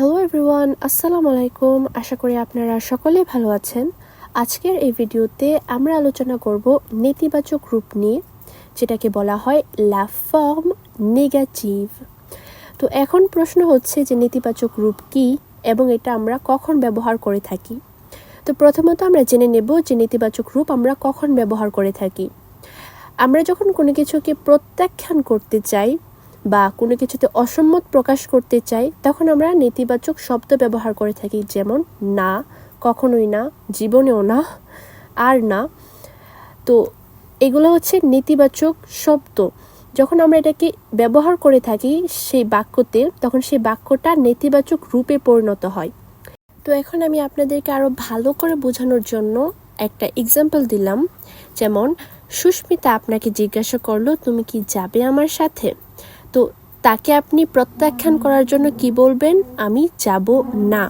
Hello everyone আসসালামু আলাইকুম আশা করি আপনারা সকলেই ভালো আছেন। আজকের এই ভিডিওতে আমরা আলোচনা করব নেতিবাচক রূপ নিয়ে, যেটাকে বলা হয় লা ফর্ম নেগেটিভ। তো এখন প্রশ্ন হচ্ছে যে নেতিবাচক রূপ কি এবং এটা আমরা কখন ব্যবহার করে থাকি? তো প্রথমত আমরা জেনে নেব যে নেতিবাচক রূপ আমরা কখন ব্যবহার করে থাকি। আমরা যখন কোনো কিছুকে প্রত্যাখ্যান করতে চাই বা কোনো কিছুতে অসম্মত প্রকাশ করতে চাই, তখন আমরা নেতিবাচক শব্দ ব্যবহার করে থাকি, যেমন না, কখনোই না, জীবনেও না, আর না। তো এগুলো হচ্ছে নেতিবাচক শব্দ। যখন আমরা এটাকে ব্যবহার করে থাকি সেই বাক্যতে, তখন সেই বাক্যটা নেতিবাচক রূপে পরিণত হয়। তো এখন আমি আপনাদেরকে আরও ভালো করে বোঝানোর জন্য একটা এক্সাম্পল দিলাম। যেমন, সুস্মিতা আপনাকে জিজ্ঞাসা করল, তুমি কি যাবে আমার সাথে? তো তাকে আপনি প্রত্যাখ্যান করার জন্য কি বলবেন? আমি যাব না।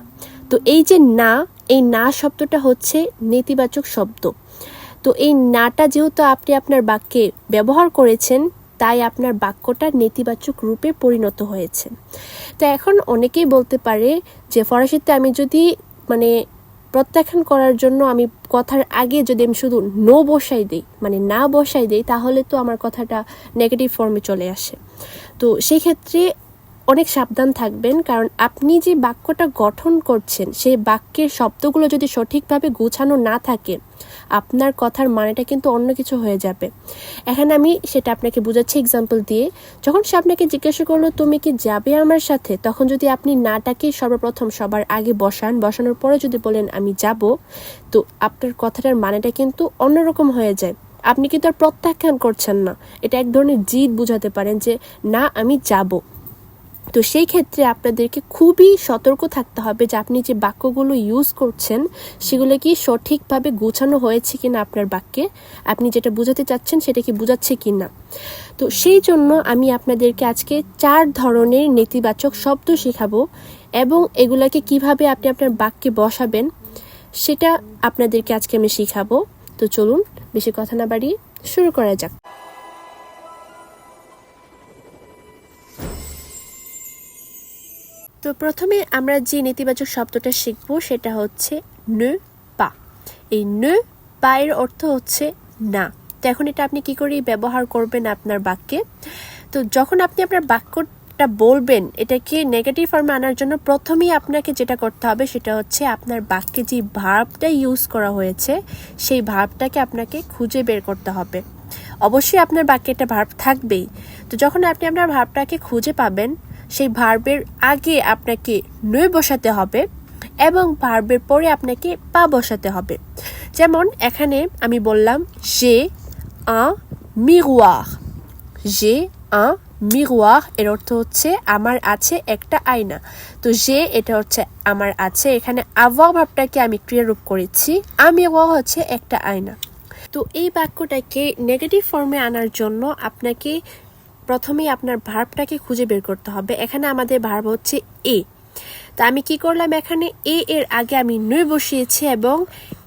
তো এই যে না, এই না শব্দটা হচ্ছে নেতিবাচক শব্দ। তো এই নাটা যেহেতু আপনি আপনার বাক্যে ব্যবহার করেছেন, তাই আপনার বাক্যটা নেতিবাচক রূপে পরিণত হয়েছে। তো এখন অনেকেই বলতে পারে যে ফরাসিতে আমি যদি মানে প্রত্যাখ্যান করার জন্য আমি কথার আগে যদি আমি শুধু নো বসাই দিই মানে না বসাই দিই, তাহলে তো আমার কথাটা নেগেটিভ ফর্মে চলে আসে। তো সেই ক্ষেত্রে অনেক সাবধান থাকবেন, কারণ আপনি যে বাক্যটা গঠন করছেন, সেই বাক্যের শব্দগুলো যদি সঠিকভাবে গুছানো না থাকে, আপনার কথার মানেটা কিন্তু অন্য কিছু হয়ে যাবে। এখানে আমি সেটা আপনাকে বোঝাচ্ছি এক্সাম্পল দিয়ে। যখন সে আপনাকে জিজ্ঞাসা করল, তুমি কি যাবে আমার সাথে? তখন যদি আপনি নাটাকে সর্বপ্রথম সবার আগে বসান। বসানোর পরে যদি বলেন, আমি যাব, তো আপনার কথাটার মানেটা কিন্তু অন্যরকম হয়ে যায়। আপনি কিন্তু আর প্রত্যাখ্যান করছেন না। এটা এক ধরনের জিদ বুঝাতে পারেন যে, না, আমি যাব। তো সেই ক্ষেত্রে আপনাদেরকে খুবই সতর্ক থাকতে হবে যে, আপনি যে বাক্যগুলো ইউজ করছেন, সেগুলো কি সঠিকভাবে গোছানো হয়েছে কিনা আপনার বাক্যে? আপনি যেটা বোঝাতে চাচ্ছেন, সেটা কি বোঝাচ্ছে কি না তো সেই জন্য আমি আপনাদেরকে আজকে চার ধরনের নেতিবাচক শব্দ শেখাবো এবং এগুলাকে কীভাবে আপনি আপনার বাক্যে বসাবেন, সেটা আপনাদেরকে আজকে আমি শিখাবো। তো চলুন বেশি কথা না বাড়িয়ে শুরু করা যাক। তো প্রথমে আমরা যে নেতিবাচক শব্দটা শিখব সেটা হচ্ছে নু পা। এই নু পা এর অর্থ হচ্ছে না। তো এখন এটা আপনি কি করে ব্যবহার করবেন আপনার বাক্যে? তো যখন আপনি আপনার বাক্যটা বলবেন এটাকে নেগেটিভ ফর্মে আনার জন্য প্রথমেই আপনাকে যেটা করতে হবে সেটা হচ্ছে আপনার বাক্যে যে ভার্বটা ইউজ করা হয়েছে, সেই ভার্বটাকে আপনাকে খুঁজে বের করতে হবে। অবশ্যই আপনার বাক্যে একটা ভার্ব থাকবেই। তো যখন আপনি আপনার ভার্বটাকে খুঁজে পাবেন, সেই ভার্বের আগে আপনাকে নই বসাতে হবে এবং ভার্বের পরে আপনাকে পা বসাতে হবে। যেমন এখানে আমি বললাম যে আ মিরোয়ার যে আ মিরোয়ার এর অর্থ হচ্ছে আমার আছে একটা আয়না। তো যে, এটা হচ্ছে আমার আছে, এখানে আবার ভাবটাকে আমি ক্রিয়ারূপ করেছি, আমি হচ্ছে একটা আয়না। তো এই বাক্যটাকে নেগেটিভ ফর্মে আনার জন্য আপনাকে প্রথমেই আপনার ভার্বটাকে খুঁজে বের করতে হবে। এখানে আমাদের ভার্ব হচ্ছে এ। তা আমি কি করলাম? এখানে এ এর আগে আমি নই বসিয়েছি এবং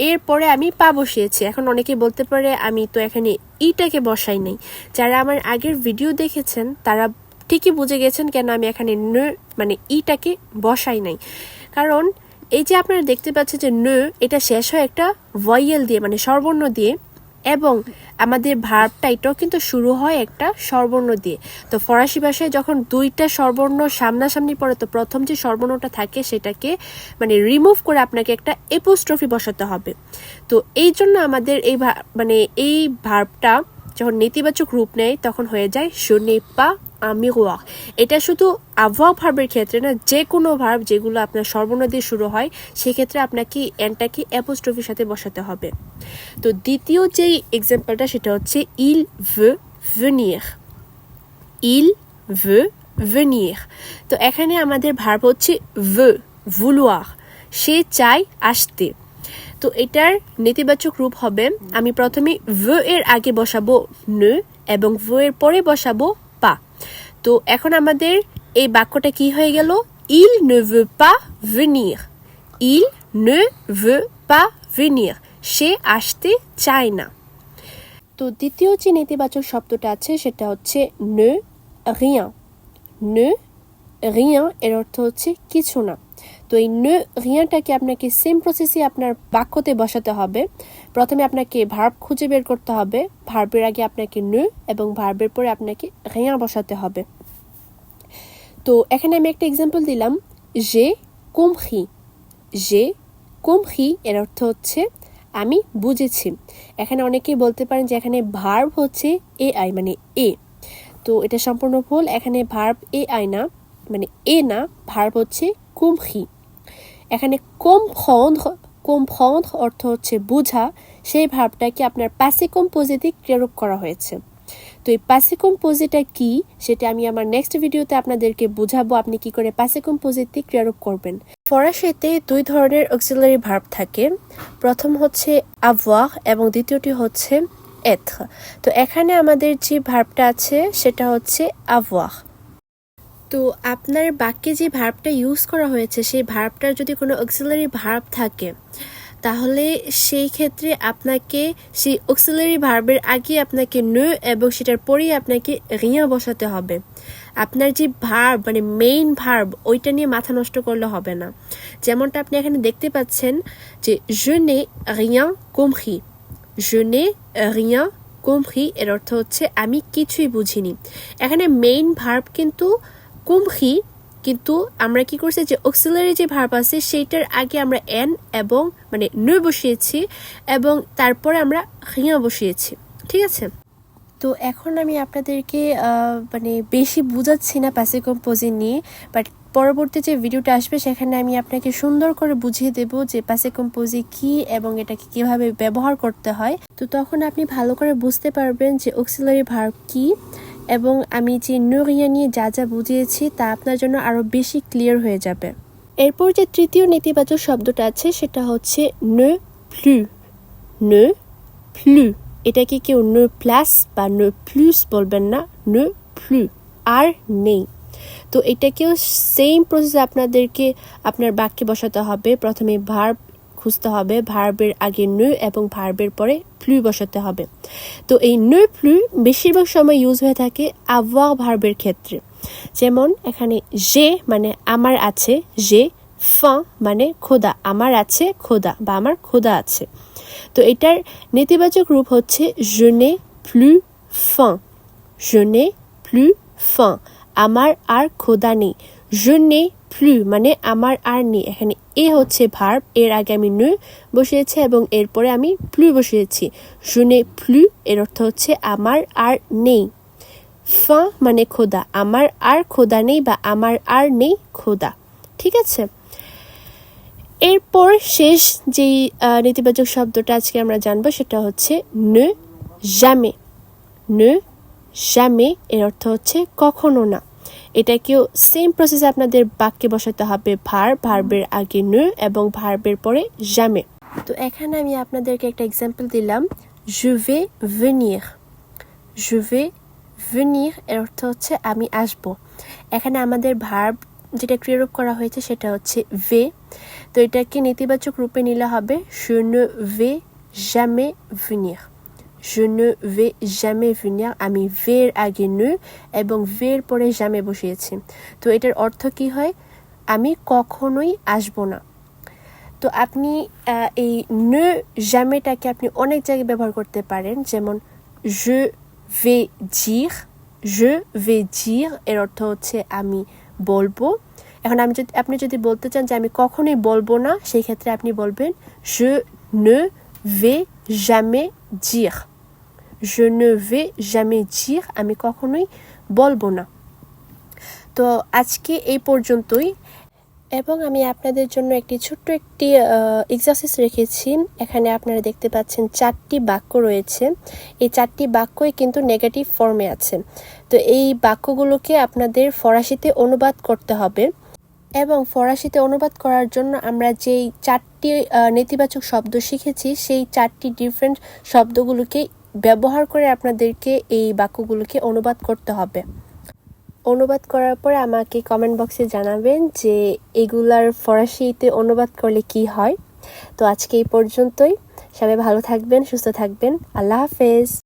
এর পরে আমি পা বসিয়েছি। এখন অনেকে বলতে পারে আমি তো এখানে ইটাকে বসাই নাই। যারা আমার আগের ভিডিও দেখেছেন, তারা ঠিকই বুঝে গেছেন কেন আমি এখানে ন মানে ইটাকে বসাই নাই। কারণ এই যে আপনারা দেখতে পাচ্ছেন যে ন এটা শেষ হয় একটা ভয়েল দিয়ে মানে স্বরবর্ণ দিয়ে এবং আমাদের ভার্বটা এটাও কিন্তু শুরু হয় একটা স্বরবর্ণ দিয়ে। তো ফরাসি ভাষায় যখন দুইটা স্বরবর্ণ সামনাসামনি পড়ে, তো প্রথম যে স্বরবর্ণটা থাকে সেটাকে মানে রিমুভ করে আপনাকে একটা এপোস্ট্রফি বসাতে হবে। তো এই জন্য আমাদের এই মানে এই ভার্বটা যখন নেতিবাচক রূপ নেয়, তখন হয়ে যায় শোনেপা ওয়া এটা শুধু আবহাওয়া ভার্বের ক্ষেত্রে না যে কোনো ভার্ব যেগুলো আপনার সর্বর্ণ দিয়ে শুরু হয়, সেক্ষেত্রে আপনাকে এনটাকে অ্যাপোস্ট্রফির সাথে বসাতে হবে। তো দ্বিতীয় যেই এক্সাম্পলটা সেটা হচ্ছে ইল ভে ইল ভে তো এখানে আমাদের ভার্ব হচ্ছে ভে সে চাই আসতে। তো এটার নেতিবাচক রূপ হবে, আমি প্রথমে ভে এর আগে বসাবো ন এবং ভে এর পরে বসাবো তো এখন আমাদের এই বাক্যটা কি হয়ে গেল? ইল ভেনির ইল নে ভে পা ভেনির সে আসতে চায় না। তো দ্বিতীয় যে নেতিবাচক শব্দটা আছে, সেটা হচ্ছে নে রিয়া নে রিয়া এর অর্থ হচ্ছে কিছু না। তো এই নে রিয়াঁটাকে আপনাকে সেম প্রসেসে আপনার বাক্যতে বসাতে হবে। প্রথমে আপনাকে ভার্ব খুঁজে বের করতে হবে। ভার্বের আগে আপনাকে নে এবং ভার্বের পরে আপনাকে রিয়াঁ বসাতে হবে। তো এখানে আমি একটা এক্সাম্পল দিলাম। যে কুমখি যে কুমখি এর অর্থ হচ্ছে, আমি বুঝেছি। এখানে অনেকেই বলতে পারেন যে এখানে ভার্ব হচ্ছে এ আই মানে এ তো এটা সম্পূর্ণ ভুল। এখানে ভার্ব এ আই না মানে এ না ভার্ব হচ্ছে কুমখি। এখানে comprendre comprendre অর্থ হচ্ছে বোঝা। সেই ভাবটাকে আপনার পাসে কম্পোজিটে ক্রিয়ারূপ করা হয়েছে। তো এই পাসে কম্পোজিটটা কি, সেটা আমি আমার নেক্সট ভিডিওতে আপনাদেরকে বোঝাবো আপনি কি করে পাসে কম্পোজিটে ক্রিয়ারূপ করবেন। ফরাসিতে দুই ধরনের অক্সিলারি ভার্ব থাকে। প্রথম হচ্ছে avoir এবং দ্বিতীয়টি হচ্ছে এথ তো এখানে আমাদের যে ভার্বটা আছে, সেটা হচ্ছে avoir তো আপনার বাক্যে যে ভার্বটা ইউজ করা হয়েছে, সেই ভার্বটার যদি কোনো অক্সিলারি ভার্ব থাকে, তাহলে সেই ক্ষেত্রে আপনাকে সেই অক্সিলারি ভার্বের আগে আপনাকে নে এবং সেটার পরেই আপনাকে রিয়া বসাতে হবে। আপনার যে ভার্ব মানে মেইন ভার্ব ওইটা নিয়ে মাথা নষ্ট করলে হবে না। যেমনটা আপনি এখানে দেখতে পাচ্ছেন যে জুনে compris je n'ai rien compris, এর অর্থ হচ্ছে আমি কিছুই বুঝিনি। এখানে মেইন ভার্ব কিন্তু কুমখি কিন্তু আমরা কি করছি যে অক্সিলারি যে ভার্ব আছে, সেইটার আগে আমরা এন এবং মানে নই বসিয়েছি এবং তারপরে আমরা হিয়া বসিয়েছি। ঠিক আছে? তো এখন আমি আপনাদেরকে মানে বেশি বুঝাচ্ছি না প্যাসিভ কম্পোজিং নিয়ে বাট পরবর্তী যে ভিডিওটা আসবে, সেখানে আমি আপনাকে সুন্দর করে বুঝিয়ে দেব যে প্যাসিভ কম্পোজি কি এবং এটাকে কীভাবে ব্যবহার করতে হয়। তো তখন আপনি ভালো করে বুঝতে পারবেন যে অক্সিলারি ভার্ব কি। এবং আমি যে নুরিয়া নিয়ে যা যা বুঝিয়েছি তা আপনার জন্য আরও বেশি ক্লিয়ার হয়ে যাবে। এরপর যে তৃতীয় নেতিবাচক শব্দটা আছে, সেটা হচ্ছে নে ফ্লু নে ফ্লু এটাকে কেউ নে প্লাস বা নে প্লুস বলবেন না নে ফ্লু আর নেই। তো এটাকেও সেম প্রসেস আপনাদেরকে আপনার বাক্যে বসাতে হবে। প্রথমে ভার্ব খুঁজতে হবে, ভার্বের আগে নে এবং ভার্বের পরে ফ্লু বসাতে হবে। তো এই নে ফ্লু বেশিরভাগ সময় ইউজ হয়ে থাকে আভোয়া ভার্বের ক্ষেত্রে। যেমন এখানে যে মানে আমার আছে, যে ফাঁ মানে খোদা, আমার আছে খোদা বা আমার খোদা আছে। তো এটার নেতিবাচক রূপ হচ্ছে je flu plus faim flu faim, আমার আর খোদা নেই। je ফ্লু মানে আমার আর নেই। এখানে এ হচ্ছে ভার্ব, এর আগে আমি নু বসিয়েছি এবং এরপরে আমি প্লু বসিয়েছি। শুনে plus এর অর্থ হচ্ছে আমার আর নেই। ফাঁ মানে খোদা, আমার আর খোদা নেই বা আমার আর নেই খোদা। ঠিক আছে? এরপর শেষ যেই নেতিবাচক শব্দটা আজকে আমরা জানব সেটা হচ্ছে নে, জামে। নে, জামে এর অর্থ হচ্ছে কখনো না। এটাকেও সেম প্রসেসে আপনাদের বাক্যে বসাতে হবে ভার ভার্বের আগে নু এবং ভার্বের পরে জামে তো এখানে আমি আপনাদেরকে একটা এক্সাম্পল দিলাম। জুভে vais জুভে venir এর অর্থ হচ্ছে আমি আসব। এখানে আমাদের ভার্ব যেটা ক্রিয়ারূপ করা হয়েছে সেটা হচ্ছে ভে তো এটাকে নেতিবাচক রূপে নিলে হবে শূন্য ভে jamais venir je ne vais jamais venir আমি ভের আগে নে এবং ভের পরে জামে বসিয়েছি তো এটার অর্থ কি হয়? আমি কখনোই আসব না। তো আপনি এই নে জামেটাকে আপনি অনেক জায়গায় ব্যবহার করতে পারেন, যেমন je vais dire, je vais dire, এর অর্থ হচ্ছে আমি বলব। এখন আমি যদি, আপনি যদি বলতে চান যে আমি কখনোই বলব না, সেই ক্ষেত্রে আপনি বলবেন, je ne vais jamais dire je ne vais jamais dire আমি কখনোই বলব না তো আজকে এই পর্যন্তই। এবং আমি আপনাদের জন্য একটি ছোট্ট একটি এক্সারসাইজ রেখেছি। এখানে আপনারা দেখতে পাচ্ছেন চারটি বাক্য রয়েছে। এই চারটি বাক্যই কিন্তু নেগেটিভ ফর্মে আছে। তো এই বাক্যগুলোকে আপনাদের ফরাসিতে অনুবাদ করতে হবে। এবং ফরাসিতে অনুবাদ করার জন্য আমরা যেই চারটি নেতিবাচক শব্দ শিখেছি, সেই চারটি ডিফারেন্ট শব্দগুলোকে ব্যবহার করে আপনাদেরকে এই বাক্যগুলোকে অনুবাদ করতে হবে। অনুবাদ করার পরে আমাকে কমেন্ট বক্সে জানাবেন যে এগুলার ফরাসিতে অনুবাদ করলে কি হয়। তো আজকে এই পর্যন্তই। সবাই ভালো থাকবেন, সুস্থ থাকবেন। আল্লাহ হাফেজ।